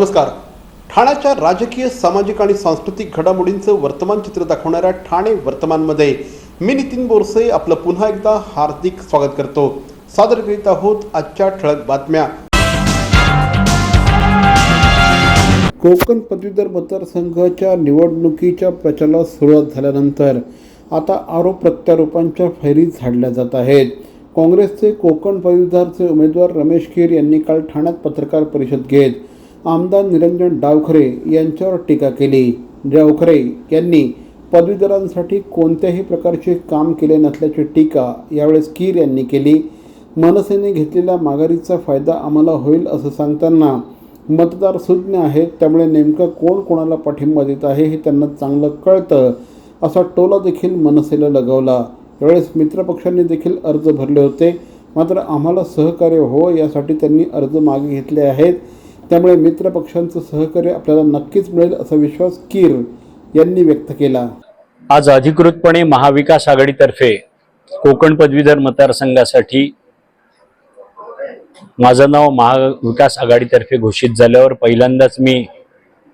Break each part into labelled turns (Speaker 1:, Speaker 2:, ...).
Speaker 1: नमस्कार. ठाण्याच्या राजकीय सामाजिक आणि सांस्कृतिक घडामोडींचं वर्तमान चित्र दाखवणाऱ्या ठाणे वर्तमानमध्ये मी नितीन बोरसे आपलं पुन्हा एकदा हार्दिक स्वागत करतो. सादर करीत आहोत आजच्या ठळक बातम्या. कोकण पदवीधर मतदारसंघाच्या निवडणुकीच्या प्रचाराला सुरुवात झाल्यानंतर आता आरोप प्रत्यारोपांच्या फैरी झाडल्या जात आहेत. काँग्रेसचे कोकण पदवीधरचे उमेदवार रमेश खेर यांनी काल ठाण्यात पत्रकार परिषद घेत आमदार निरंजन डावखरे यांच्यावर टीका केली. डावखरे यांनी पदवीधरांसाठी कोणत्याही प्रकारचे काम केले नसल्याची टीका यावेळेस कीर यांनी केली. मनसेने घेतलेल्या माघारीचा फायदा आम्हाला होईल असं सांगताना मतदार सुज्ञ आहेत त्यामुळे नेमकं कोण कोणाला पाठिंबा देत आहे हे त्यांना चांगलं कळतं असा टोला देखील मनसेला लगावला. यावेळेस मित्रपक्षांनी देखील अर्ज भरले होते. मात्र आम्हाला सहकार्य हो यासाठी त्यांनी अर्ज मागे घेतले आहेत. त्यामुळे मित्रपक्षांचं सहकार्य आपल्याला नक्कीच मिळेल असा विश्वास कीर यांनी व्यक्त केला.
Speaker 2: आज अधिकृतपणे महाविकास आघाडीतर्फे कोकण पदवीधर मतदारसंघासाठी माझं नाव महाविकास आघाडीतर्फे घोषित झाल्यावर पहिल्यांदाच मी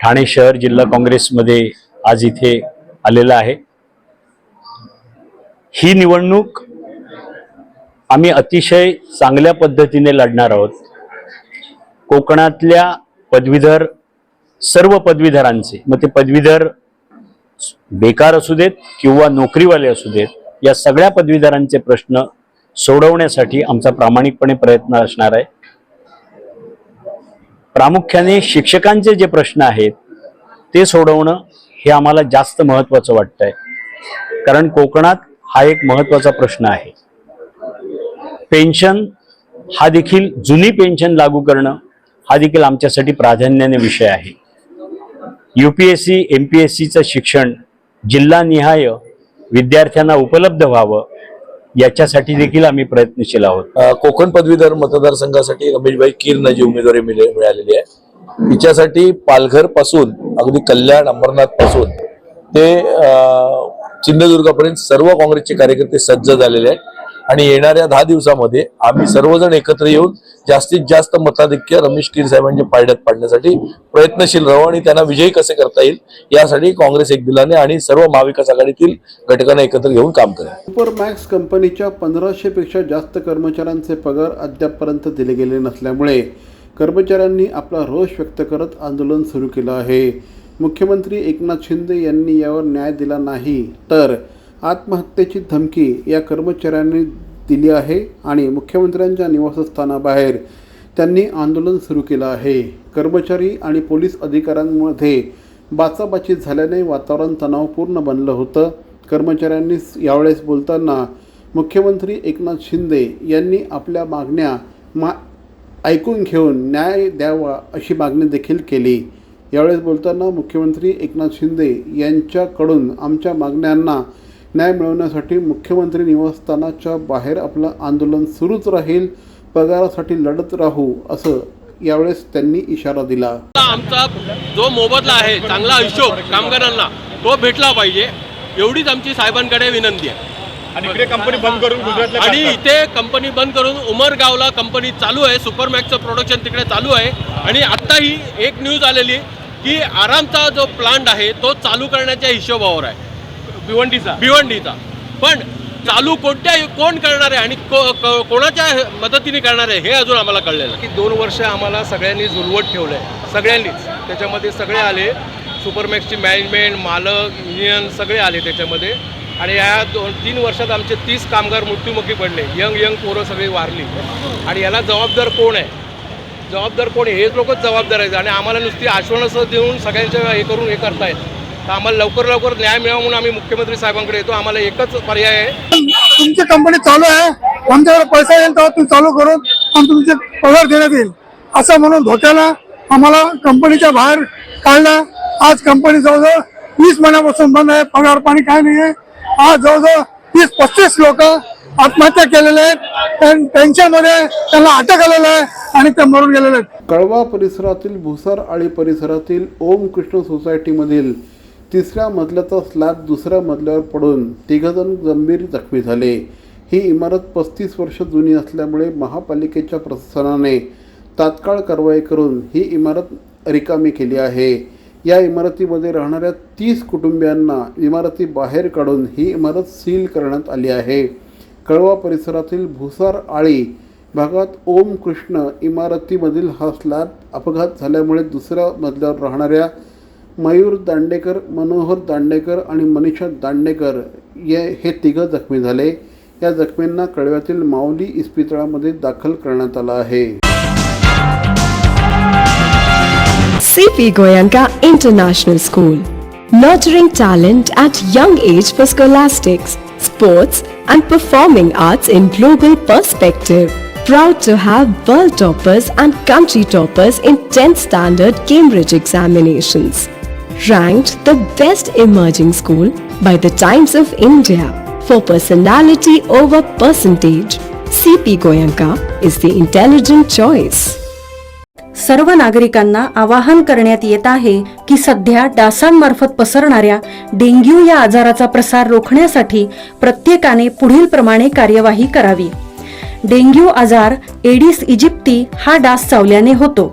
Speaker 2: ठाणे शहर जिल्हा काँग्रेसमध्ये आज इथे आलेला आहे. ही निवडणूक आम्ही अतिशय चांगल्या पद्धतीने लढणार आहोत. कोकणातल्या पदवीधर सर्व पदवीधरांचे मग ते पदवीधर बेकार असू देत किंवा नोकरीवाले असू देत या सगळ्या पदवीधरांचे प्रश्न सोडवण्यासाठी आमचा प्रामाणिकपणे प्रयत्न असणार आहे. प्रामुख्याने शिक्षकांचे जे प्रश्न आहेत ते सोडवणं हे आम्हाला जास्त महत्वाचं वाटतंय. कारण कोकणात हा एक महत्त्वाचा प्रश्न आहे. पेन्शन हा देखील जुनी पेन्शन लागू करणं हा देखील आमच्यासाठी प्राधान्याने विषय आहे. U P S C M P S सीचं शिक्षण जिल्हानिहाय विद्यार्थ्यांना उपलब्ध व्हावं याच्यासाठी देखील आम्ही प्रयत्नशील आहोत.
Speaker 3: कोकण पदवीधर मतदारसंघासाठी रमेशभाई किरण जी उमेदवारी मिळालेली आहे. तिच्यासाठी पालघरपासून अगदी कल्याण अंबरनाथपासून ते सिंधुदुर्गापर्यंत सर्व काँग्रेसचे कार्यकर्ते सज्ज झालेले आहेत. आणि येणाऱ्या दहा दिवसामध्ये आम्ही सर्वजण एकत्र येऊन जास्तीत जास्त मताधिक्य रमेश किर साहेबांच्या पायड्यात पाडण्यासाठी प्रयत्नशील राहू आणि त्यांना विजयी कसे करता येईल यासाठी काँग्रेस एक दिलाने आणि सर्व महाविकास आघाडीतील घटकांना एकत्र घेऊन काम करेल.
Speaker 1: सुपरमॅक्स कंपनीच्या पंधराशेपेक्षा जास्त कर्मचाऱ्यांचे पगार अद्यापपर्यंत दिले गेले नसल्यामुळे कर्मचाऱ्यांनी आपला रोष व्यक्त करत आंदोलन सुरू केलं आहे. मुख्यमंत्री एकनाथ शिंदे यांनी यावर न्याय दिला नाही तर आत्महत्येची धमकी या कर्मचाऱ्यांनी दिली आहे आणि मुख्यमंत्र्यांच्या निवासस्थानाबाहेर त्यांनी आंदोलन सुरू केलं आहे. कर्मचारी आणि पोलीस अधिकाऱ्यांमध्ये बाचाबाची झाल्याने वातावरण तणावपूर्ण बनलं होतं. कर्मचाऱ्यांनी यावेळेस बोलताना मुख्यमंत्री एकनाथ शिंदे यांनी आपल्या मागण्या मा ऐकून घेऊन न्याय द्यावा अशी मागणी देखील केली. यावेळेस बोलताना मुख्यमंत्री एकनाथ शिंदे यांच्याकडून आमच्या मागण्यांना न्याय मिळवण्यासाठी मुख्यमंत्री निवासस्थानाच्या बाहेर आपलं आंदोलन सुरूच राहील पगारासाठी लढत राहू असं यावेळेस त्यांनी इशारा दिला.
Speaker 4: आमचा जो मोबदला आहे चांगला हिशोब कामगारांना तो भेटला पाहिजे. एवढीच आमची साहेबांकडे विनंती आहे.
Speaker 5: आणि इकडे कंपनी बंद करून गुजरातला
Speaker 4: आणि. इथे कंपनी बंद करून उमरगावला कंपनी चालू आहे सुपरमॅक्सचं प्रोडक्शन तिकडे चालू आहे. आणि आत्ताही एक न्यूज आलेली की आरामचा जो प्लांट आहे तो चालू करण्याच्या हिशोबावर आहे.
Speaker 5: भिवंडीचा.
Speaker 4: भिवंडीचा. पण चालू कोणत्या कोण करणार आहे आणि कोणाच्या मदतीने करणार आहे हे अजून आम्हाला कळलेलं
Speaker 5: की दोन वर्ष आम्हाला सगळ्यांनी झुलवत ठेवलं आहे सगळ्यांनीच. त्याच्यामध्ये सगळे आले. सुपरमॅक्सची मॅनेजमेंट मालक युनियन सगळे आले त्याच्यामध्ये. आणि या दोन तीन वर्षात आमचे तीस कामगार मृत्युमुखी पडले. यंग यंग पोरं सगळी वारली. आणि याला जबाबदार कोण आहे? जबाबदार कोण आहे? हेच लोकच जबाबदार आहेत. आणि आम्हाला नुसती आश्वासनं देऊन सगळ्यांच्या हे करून हे करतायत. तर आम्हाला लवकर लवकर न्याय मिळावा म्हणून आम्ही मुख्यमंत्री साहेबांकडे येतो. आम्हाला एकच पर्याय आहे.
Speaker 6: तुमची कंपनी चालू आहे. आमच्याकडे पैसा येईल तेव्हा तुम्ही चालू करून आणि तुमचे पगार देण्यात येईल. असं म्हणून धोक्याला आम्हाला कंपनीच्या बाहेर काढलं. आज कंपनी जवळजवळ वीस महिन्यापासून बंद आहे. पगार पाणी काय नाही आहे. आज जवळजवळ तीस पस्तीस लोक आत्महत्या केलेले आहेत. त्यां- त्यांच्यामध्ये त्यांना अटक आलेलं आहे आणि ते मरून गेलेले आहेत.
Speaker 1: कळवा परिसरातील भुसार आळी परिसरातील ओम कृष्ण सोसायटीमधील तिसऱ्या मजल्याचा स्लॅब दुसऱ्या मजल्यावर पडून तिघजण गंभीर जखमी झाले. ही इमारत पस्तीस वर्ष जुनी असल्यामुळे महापालिकेच्या प्रशासनाने तात्काळ कारवाई करून ही इमारत रिकामी केली आहे. या इमारतीमध्ये राहणाऱ्या तीस कुटुंबियांना इमारती बाहेर काढून ही इमारत सील करण्यात आली आहे. कळवा परिसरातील भुसार आळी भागात ओम कृष्ण इमारतीमधील हा स्लॅब अपघात झाल्यामुळे दुसऱ्या मजल्यावर राहणाऱ्या मयूर दांडेकर मनोहर दांडेकर आणि मनीषा दांडेकर ये हे तिघं जखमी झाले. या जखमींना कडव्यातील माऊली इस्पितळामध्ये दाखल करण्यात आला आहे.
Speaker 7: C P Goenka international school nurturing talent at young age for scholastics sports and performing arts in global perspective proud to have world toppers and country toppers in tenth standard Cambridge examinations Ranked the best emerging school by the Times of India for personality over percentage. CP Goyanka is the intelligent choice.
Speaker 8: सर्व नागरिकांना आवाहन करण्यात येत आहे की सध्या डासांमार्फत पसरणाऱ्या dengue या आजाराचा प्रसार रोखण्यासाठी प्रत्येकाने पुढील प्रमाणे कार्यवाही करावी डेंग्यू आजार एडिस इजिप्ती हा डास चावल्याने होतो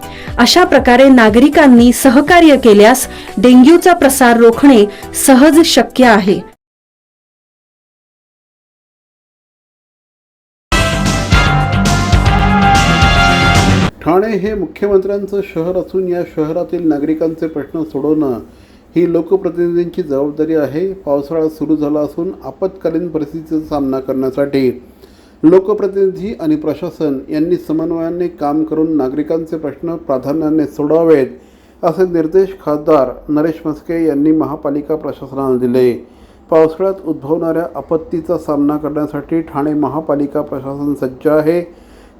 Speaker 8: अशा प्रकारे नागरिकांनी सहकार्य केल्यास डेंग्यूचा प्रसार रोखणे सहज शक्य आहे.
Speaker 1: ठाणे हे मुख्यमंत्र्यांचं शहर असून या शहरातील नागरिकांचे प्रश्न सोडवणं ही लोकप्रतिनिधींची जबाबदारी आहे. पावसाळा सुरू झाला असून आपत्कालीन परिस्थितीचा सामना करण्यासाठी लोकप्रतिनिधी आणि प्रशासन यांनी समन्वयाने काम करून नागरिकांचे प्रश्न प्राधान्याने सोडवावेत असे निर्देश खासदार नरेश म्हस्के यांनी महापालिका प्रशासनाला दिले. पावसाळ्यात उद्भवणाऱ्या आपत्तीचा सामना करण्यासाठी ठाणे महापालिका प्रशासन सज्ज आहे.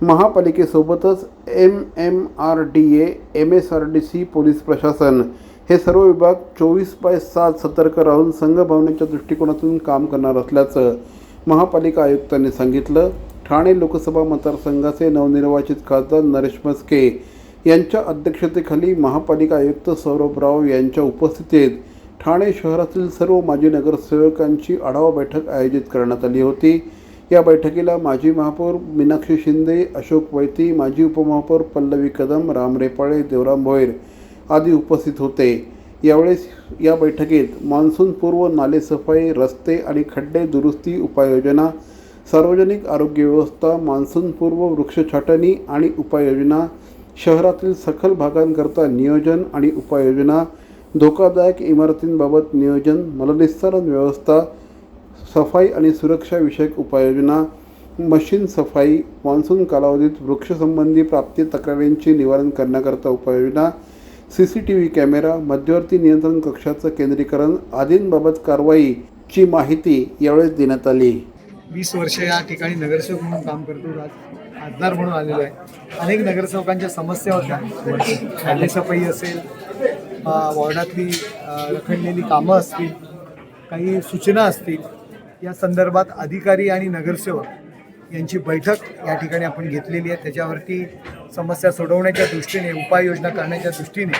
Speaker 1: महापालिकेसोबतच M M R D A M S R D C police प्रशासन हे सर्व विभाग चोवीस बाय सात सतर्क राहून संघभावनेच्या दृष्टिकोनातून काम करणार असल्याचं महापालिका आयुक्तांनी सांगितलं ठाणे लोकसभा मतदारसंघाचे नवनिर्वाचित खासदार नरेश मस्के यांच्या अध्यक्षतेखाली महापालिका आयुक्त सौरभ राव यांच्या उपस्थितीत ठाणे शहरातील सर्व माजी नगरसेवकांची आढावा बैठक आयोजित करण्यात आली होती. या बैठकीला माजी महापौर मीनाक्षी शिंदे अशोक वैती माजी उपमहापौर पल्लवी कदम राम रेपाळे देवराम भोईर आदी उपस्थित होते. यावेळेस या बैठकीत मान्सूनपूर्व नालेसफाई रस्ते आणि खड्डे दुरुस्ती उपाययोजना सार्वजनिक आरोग्य व्यवस्था मान्सूनपूर्व वृक्ष छाटणी आणि उपाययोजना शहरातील सखल भागांकरता नियोजन आणि उपाययोजना धोकादायक इमारतींबाबत नियोजन मलनिस्सारण व्यवस्था सफाई आणि सुरक्षाविषयक उपाययोजना मशीन सफाई मान्सून कालावधीत वृक्षसंबंधी प्राप्ती तक्रारींचे निवारण करण्याकरता उपाययोजना C C T V camera मध्यवर्ती नियंत्रण कक्षाचं केंद्रीकरण आदींबाबत कारवाईची माहिती यावेळेस देण्यात आली.
Speaker 9: वीस वर्ष या ठिकाणी नगरसेवक म्हणून काम करतो. आज खासदार म्हणून आलेलो आहे. अनेक नगरसेवकांच्या समस्या होत्या. खाल्लेसफाई असेल वॉर्डातली रखडलेली कामं असतील काही सूचना असतील या संदर्भात अधिकारी आणि नगरसेवक यांची बैठक या ठिकाणी आपण घेतलेली आहे. त्याच्यावरती समस्या सोडवण्याच्या दृष्टीने उपाययोजना करण्याच्या दृष्टीने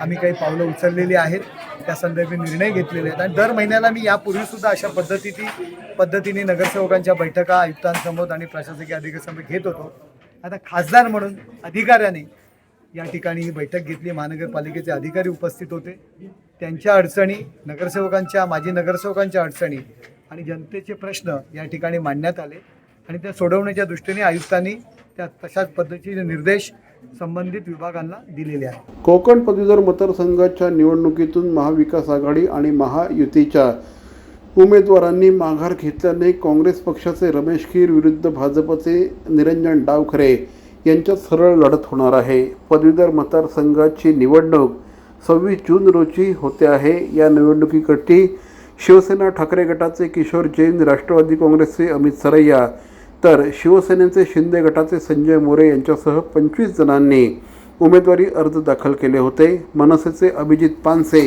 Speaker 9: आम्ही काही पावलं उचललेली आहेत. त्या संदर्भी निर्णय घेतलेले आहेत. आणि दर महिन्याला मी यापूर्वीसुद्धा अशा पद्धतीची पद्धतीने नगरसेवकांच्या बैठका आयुक्तांसमोर आणि प्रशासकीय अधिकाऱ्यांसमोर घेत होतो. आता खासदार म्हणून अधिकाऱ्याने या ठिकाणी ही बैठक घेतली. महानगरपालिकेचे अधिकारी उपस्थित होते. त्यांच्या अडचणी नगरसेवकांच्या माजी नगरसेवकांच्या अडचणी आणि जनतेचे प्रश्न या ठिकाणी मांडण्यात आले. आणि त्या सोडवण्याच्या दृष्टीने आयुक्तांनी त्या तशाच पद्धतीचे निर्देश संबंधित विभागांना दिलेले आहेत.
Speaker 1: कोकण पदवीधर मतदारसंघाच्या निवडणुकीतून महाविकास आघाडी आणि महायुतीच्या उमेदवारांनी माघार घेतल्याने काँग्रेस पक्षाचे रमेश खीर विरुद्ध भाजपचे निरंजन डावखरे यांच्यात सरळ लढत होणार आहे. पदवीधर मतदारसंघाची निवडणूक सव्वीस जून रोजी होते आहे. या निवडणुकीकरती शिवसेना ठाकरे गटाचे किशोर जैन राष्ट्रवादी काँग्रेसचे अमित सरैया तर शिवसेनेचे शिंदे गटाचे संजय मोरे यांच्यासह पंचवीस जणांनी उमेदवारी अर्ज दाखल केले होते. मनसेचे अभिजित पानसे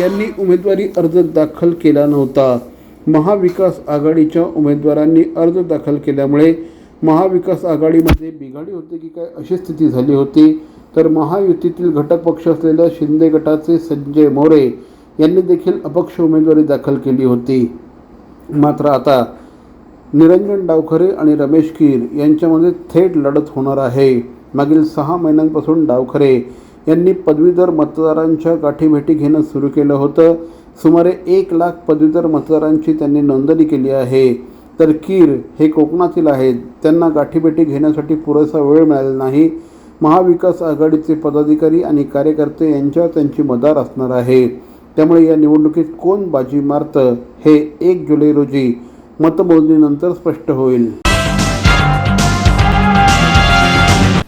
Speaker 1: यांनी उमेदवारी अर्ज दाखल केला नव्हता. महाविकास आघाडीच्या उमेदवारांनी अर्ज दाखल केल्यामुळे महाविकास आघाडीमध्ये बिघाडी होते की काय अशी स्थिती झाली होती. तर महायुतीतील घटक पक्ष असलेल्या शिंदे गटाचे संजय मोरे यांनी देखील अपक्ष उमेदवारी दाखल केली होती. मात्र आता निरंजन डावखरे आणि रमेश कीर यांच्यामध्ये थेट लढत होणार आहे. मागील सहा महिन्यांपासून डावखरे यांनी पदवीधर मतदारांच्या गाठीभेटी घेणं सुरू केलं होतं. सुमारे एक लाख पदवीधर मतदारांची त्यांनी नोंदणी केली आहे. तर कीर हे कोकणातील आहेत. त्यांना गाठीभेटी घेण्यासाठी पुरेसा वेळ मिळाला नाही. महाविकास आघाडीचे पदाधिकारी आणि कार्यकर्ते यांच्यावर त्यांची मदार असणार आहे. त्यामुळे या निवडणुकीत कोण बाजी मारतं हे एक जुलै रोजी मतमोजणीनंतर स्पष्ट होईल.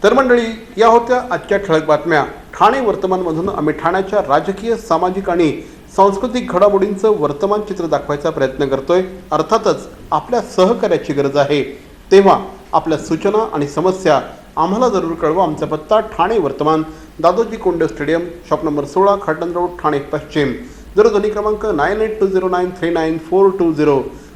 Speaker 1: तर मंडळी या होत्या आजच्या ठळक बातम्या. ठाणे वर्तमानमधून आम्ही ठाण्याच्या राजकीय सामाजिक आणि सांस्कृतिक घडामोडींचं वर्तमान चित्र दाखवायचा प्रयत्न करतोय. अर्थातच आपल्या सहकार्याची गरज आहे. तेव्हा आपल्या सूचना आणि समस्या आम्हाला जरूर कळवा. आमचा पत्ता ठाणे वर्तमान Dadoji Konde stadium shop number सोळा खाटन रोड ठाणे पश्चिम. दूरध्वनी क्रमांक nine eight two zero nine three nine four two zero.